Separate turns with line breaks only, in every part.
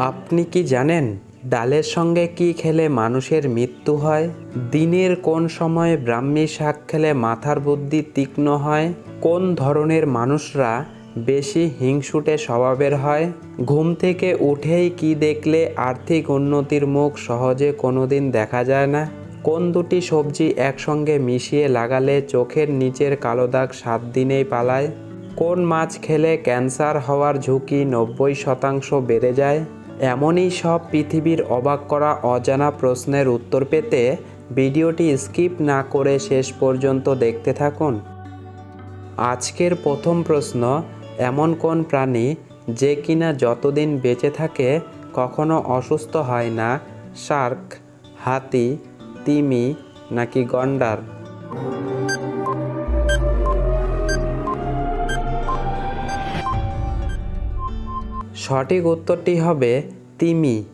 আপনি কি জানেন ডালের সঙ্গে কি খেলে মানুষের মৃত্যু হয়? দিনের কোন সময়ে ব্রাহ্মী শাক খেলে মাথার বুদ্ধি তীক্ষ্ণ হয়? কোন ধরনের মানুষরা বেশি হিংসুটে স্বভাবের হয়? ঘুম থেকে উঠেই কি দেখলে আর্থিক উন্নতির মুখ সহজে কোনোদিন দেখা যায় না? কোন দুটি সবজি একসঙ্গে মিশিয়ে লাগালে চোখের নিচের কালো দাগ সাত দিনেই পালায়? কোন মাছ খেলে ক্যান্সার হওয়ার ঝুঁকি নব্বই শতাংশ বেড়ে যায়? এমনই সব পৃথিবীর অবাক করা অজানা প্রশ্নের উত্তর পেতে ভিডিওটি স্কিপ না করে শেষ পর্যন্ত দেখতে থাকুন। আজকের প্রথম প্রশ্ন, এমন কোন প্রাণী যে কিনা যতদিন বেঁচে থাকে কখনো অসুস্থ হয় না? শার্ক, হাতি, তিমি নাকি গন্ডার? সঠিক উত্তরটি হবে তিমি।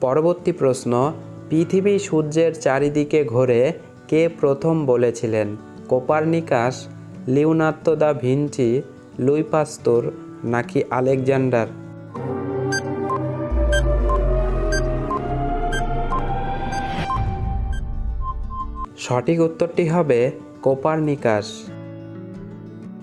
পরবর্তী প্রশ্ন, পৃথিবী সূর্যের চারিদিকে ঘোরে কে প্রথম বলেছিলেন? Copernicus, Leonardo da Vinci Louis Pasteur নাকি আলেকজান্ডার? সঠিক উত্তরটি হবে কোপারনিকাস।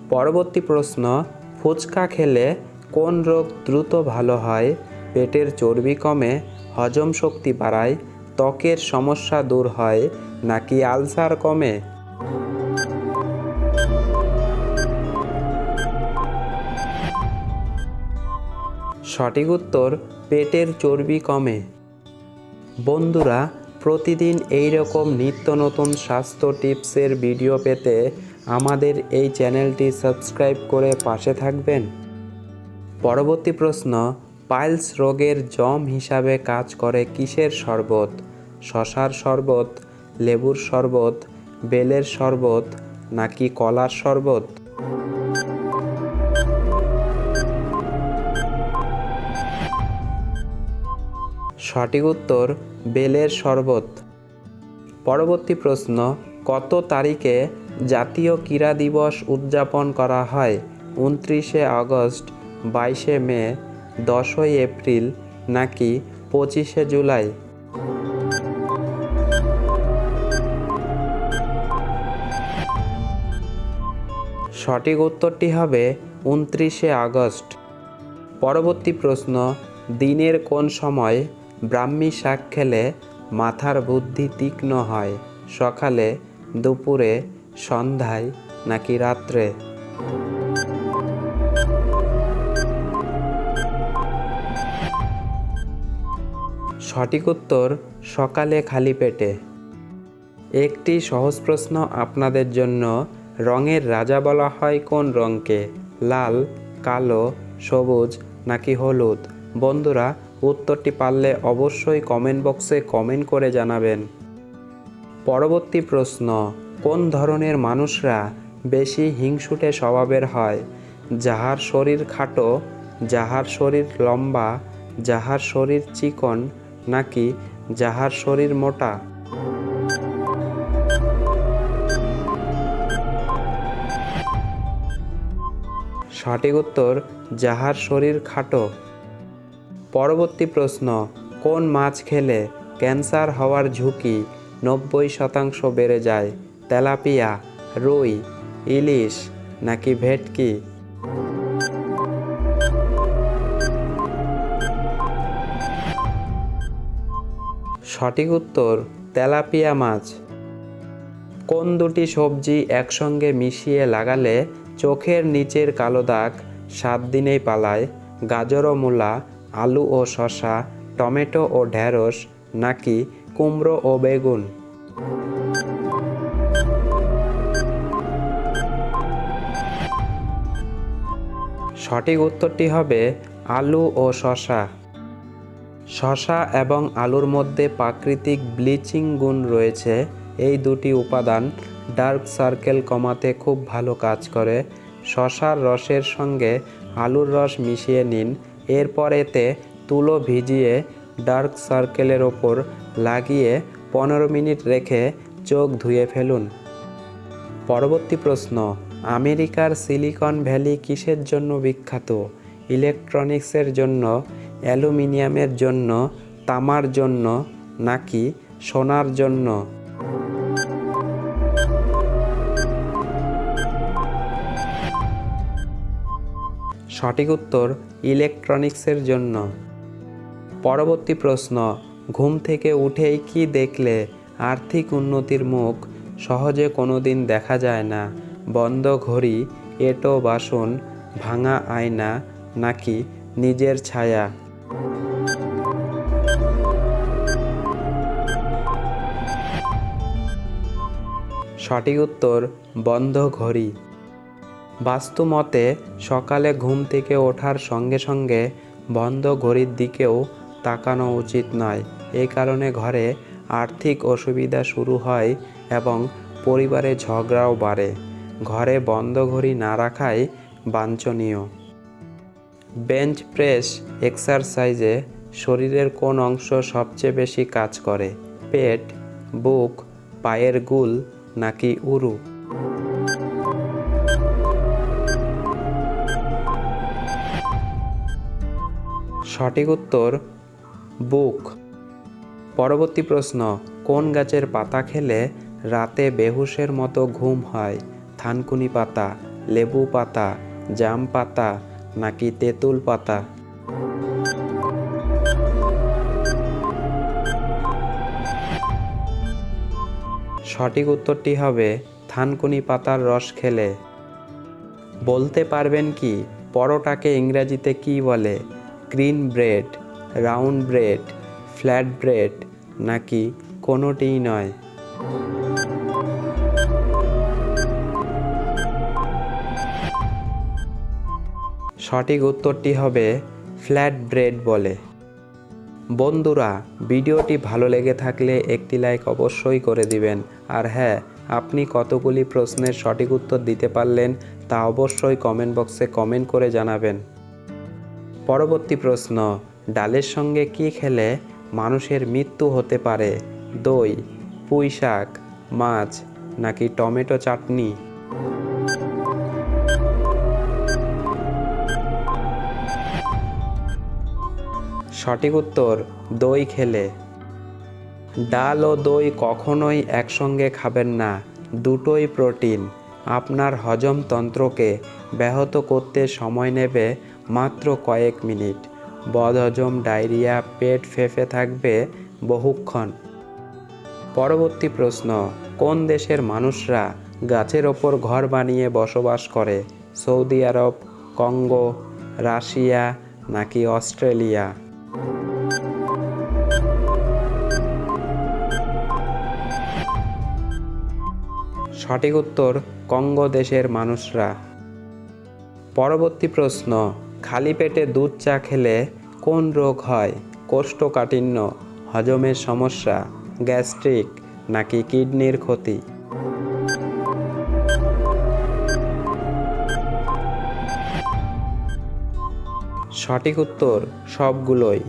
পরবর্তী প্রশ্ন, ফুচকা খেলে কোন রোগ দ্রুত ভালো হয়? পেটের চর্বি কমে, হজম শক্তি বাড়ায়, ত্বকের সমস্যা দূর হয়, নাকি আলসার কমে? সঠিক উত্তর, পেটের চর্বি কমে। বন্ধুরা, প্রতিদিন এই রকম নিত্য নতুন স্বাস্থ্য টিপসের ভিডিও পেতে আমাদের এই চ্যানেলটি সাবস্ক্রাইব করে পাশে থাকবেন। পরবর্তী প্রশ্ন, পাইলস রোগের জম হিসাবে কাজ করে কিসের শরবত? শশার শরবত, লেবুর শরবত, বেলের শরবত, নাকি কলার শরবত? সঠিক উত্তর, বেলের শরবত। পরবর্তী প্রশ্ন, কত তারিখে জাতীয় ক্রীড়া দিবস উদযাপন করা হয়? উনত্রিশে আগস্ট বাইশে মে, দশই এপ্রিল নাকি পঁচিশে জুলাই? সঠিক উত্তরটি হবে উনত্রিশে আগস্ট। পরবর্তী প্রশ্ন, দিনের কোন সময় ব্রাহ্মী শাক খেলে মাথার বুদ্ধি তীক্ষ্ণ হয়? সকালে, দুপুরে, সন্ধ্যায় নাকি রাত্রে? সঠিক উত্তর সকালে খালি পেটে। একটি সহজ প্রশ্ন আপনাদের জন্য, রঙের রাজা বলা হয় কোন রঙকে, লাল, কালো, সবুজ নাকি হলুদ? বন্ধুরা, উত্তরটি পারলে অবশ্যই কমেন্ট বক্সে কমেন্ট করে জানাবেন। পরবর্তী প্রশ্ন, কোন ধরনের মানুষরা বেশি হিংসুটে স্বভাবের হয়? যাহার শরীর খাটো, যাহার শরীর লম্বা, যাহার শরীর চিকন নাকি যাহার শরীর মোটা? সঠিক উত্তর, যাহার শরীর খাটো। পরবর্তী প্রশ্ন, কোন মাছ খেলে ক্যান্সার হওয়ার ঝুঁকি নব্বই শতাংশ বেড়ে যায়? তেলাপিয়া, রুই, ইলিশ নাকি ভেটকি? সঠিক উত্তর, তেলাপিয়া মাছ। কোন দুটি সবজি একসঙ্গে মিশিয়ে লাগালে চোখের নিচের কালো দাগ সাত দিনেই পালায়? গাজর ও মূলা, আলু ও শসা, টমেটো ও ঢ্যাঁড়স নাকি কুমড়ো ও বেগুন? সঠিক উত্তরটি হবে আলু ও শসা। শসা এবং আলুর মধ্যে প্রাকৃতিক ব্লিচিং গুণ রয়েছে। এই দুটি উপাদান ডার্ক সার্কেল কমাতে খুব ভালো কাজ করে। শসার রসের সঙ্গে আলুর রস মিশিয়ে নিন। এরপর এতে তুলো ভিজিয়ে ডার্ক সার্কেলের ওপর লাগিয়ে পনেরো মিনিট রেখে চোখ ধুয়ে ফেলুন। পরবর্তী প্রশ্ন, আমেরিকার সিলিকন ভ্যালি কিসের জন্য বিখ্যাত? ইলেকট্রনিক্সের জন্য অ্যালুমিনিয়ামের জন্য, তামার জন্য নাকি সোনার জন্য? সঠিক উত্তর, ইলেকট্রনিক্সের জন্য। পরবর্তী প্রশ্ন, ঘুম থেকে উঠেই কি দেখলে আর্থিক উন্নতির মুখ? সহজে কোনো দিন দেখা যায় না। বন্ধ ঘড়ি, এটো বাসন ভাঙা আয়না নাকি নিজের ছায়া? সঠিক উত্তর, বন্ধ ঘড়ি। বাস্তুমতে, সকালে ঘুম থেকে ওঠার সঙ্গে সঙ্গে বন্ধ ঘড়ির দিকেও তাকানো উচিত নয়। এই কারণে ঘরে আর্থিক অসুবিধা শুরু হয় এবং পরিবারে ঝগড়াও বাড়ে। ঘরে বন্ধ ঘড়ি না রাখাই বাঞ্ছনীয়। বেঞ্চ প্রেস এক্সারসাইজে শরীরের কোন অংশ সবচেয়ে বেশি কাজ করে। পেট, বুক, পায়ের গুল নাকি উরু? সঠিক উত্তর, বুক। পরবর্তী প্রশ্ন, কোন গাছের পাতা খেলে রাতে বেহুশের মতো ঘুম হয়? থানকুনি পাতা, লেবু পাতা, জাম পাতা নাকি তেঁতুল পাতা? সঠিক উত্তরটি হবে, থানকুনি পাতার রস খেলে। বলতে পারবেন কি, পরোটাকে ইংরেজিতে কি বলে? Green bread, round bread, flat bread, নাকি কোনোটিই নয়? সঠিক উত্তরটি হবে, ফ্ল্যাট ব্রেড বলে। বন্ধুরা, ভিডিওটি ভালো লেগে থাকলে একটি লাইক অবশ্যই করে দিবেন। আর হ্যাঁ আপনি কতগুলি প্রশ্নের সঠিক উত্তর দিতে পারলেন তা অবশ্যই কমেন্ট বক্সে কমেন্ট করে জানাবেন। পরবর্তী প্রশ্ন, ডালের সঙ্গে কি খেলে মানুষের মৃত্যু হতে পারে? দই পুঁই শাক মাছ নাকি টমেটো চাটনি? সঠিক উত্তর, দই খেলে। ডাল ও দই কখনোই একসঙ্গে খাবেন না, দুটোই প্রোটিন। আপনার হজমতন্ত্রকে ব্যাহত করতে সময় নেবে মাত্র কয়েক মিনিট। বদহজম, ডায়রিয়া, পেট ফেঁপে থাকবে বহুক্ষণ। পরবর্তী প্রশ্ন, কোন দেশের মানুষরা গাছের ওপর ঘর বানিয়ে বসবাস করে? সৌদি আরব, কঙ্গো, রাশিয়া নাকি অস্ট্রেলিয়া? সঠিক উত্তর কঙ্গো দেশের মানুষরা। পরবর্তী প্রশ্ন, খালি পেটে দুধ চা খেলে কোন রোগ হয়? কোষ্ঠকাঠিন্য, হজমের সমস্যা, গ্যাস্ট্রিক নাকি কিডনির ক্ষতি? সঠিক উত্তর সবগুলোই।